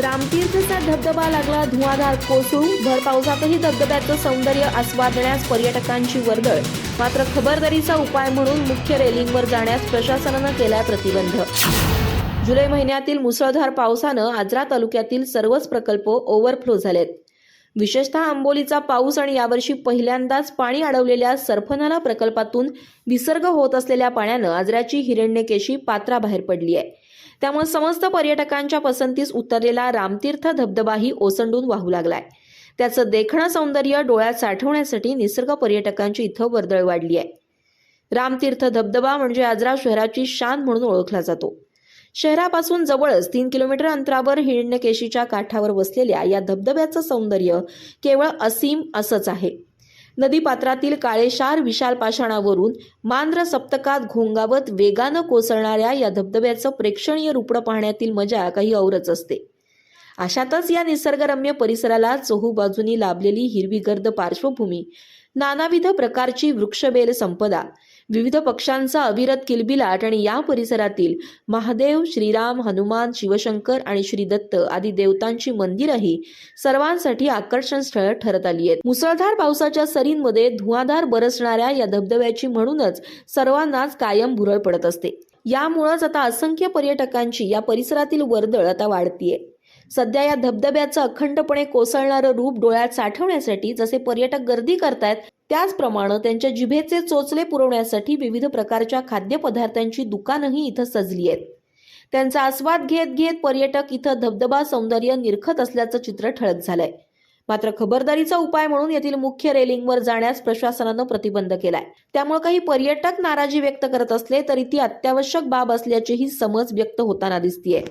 रामतीर्थचा धबधबा लागला धुवाधार कोसळून भर पावसातही धबधब्याचं सौंदर्य आस्वादण्यास पर्यटकांची वर्दळ. मात्र खबरदारीचा उपाय म्हणून मुख्य रेलिंगवर जाण्यास प्रशासनानं केलाय प्रतिबंध. जुलै महिन्यातील मुसळधार पावसानं आजरा तालुक्यातील सर्वच प्रकल्प ओव्हरफ्लो झालेत. विशेषतः आंबोलीचा पाऊस आणि यावर्षी पहिल्यांदाच पाणी अडवलेल्या सरफनाला प्रकल्पातून विसर्ग होत असलेल्या पाण्यानं आजऱ्याची हिरण्यकेशी पात्राबाहेर पडली आहे त्यामुळे समस्त पर्यटकांच्या पसंतीस उतरलेला रामतीर्थ धबधबाही ओसंडून वाहू लागलाय. त्याचं देखणं सौंदर्य डोळ्यात साठवण्यासाठी निसर्ग पर्यटकांची इथं वर्दळ वाढली आहे. रामतीर्थ धबधबा म्हणजे आजरा शहराची शान म्हणून ओळखला जातो. शहरापासून जवळच तीन किलोमीटर अंतरावर हिरण्यकेशीच्या काठावर वसलेल्या या धबधब्याचं सौंदर्य केवळ असीम असंच आहे. नदीपात्रातील काळेशार विशाल पाषाणावरून मांद्र सप्तकात घोंगावत वेगानं कोसळणाऱ्या या धबधब्याचं प्रेक्षणीय रूपडं पाहण्यातील मजा काही औरच असते. अशातच या निसर्गरम्य परिसराला चहूबाजूनी लाभलेली हिरवीगर्द पार्श्वभूमी नानाविध प्रकारची वृक्षबेल संपदा विविध पक्षांचा अविरत किलबिलाट आणि या परिसरातील महादेव श्रीराम हनुमान शिवशंकर आणि श्री दत्त आदी देवतांची मंदिरही सर्वांसाठी आकर्षण स्थळ ठरत आली आहेत. मुसळधार पावसाच्या सरींमध्ये धुवाधार बरसणाऱ्या या धबधब्याची म्हणूनच सर्वांनाच कायम भुरळ पडत असते. यामुळंच आता असंख्य पर्यटकांची या परिसरातील वर्दळ आता वाढतीये. सध्या या धबधब्याचं अखंडपणे कोसळणारं रूप डोळ्यात साठवण्यासाठी जसे पर्यटक गर्दी करतायत त्याचप्रमाणे त्यांच्या जिभेचे चोचले पुरवण्यासाठी विविध प्रकारच्या खाद्यपदार्थांची दुकानंही इथं सजली आहेत. त्यांचा आस्वाद घेत घेत पर्यटक इथं धबधबा सौंदर्य निरखत असल्याचं चित्र ठळक झालंय. मात्र खबरदारीचा उपाय म्हणून येथील मुख्य रेलिंगवर जाण्यास प्रशासनानं प्रतिबंध केलाय. त्यामुळे काही पर्यटक नाराजी व्यक्त करत असले तरी ती अत्यावश्यक बाब असल्याचीही समज व्यक्त होताना दिसतीये.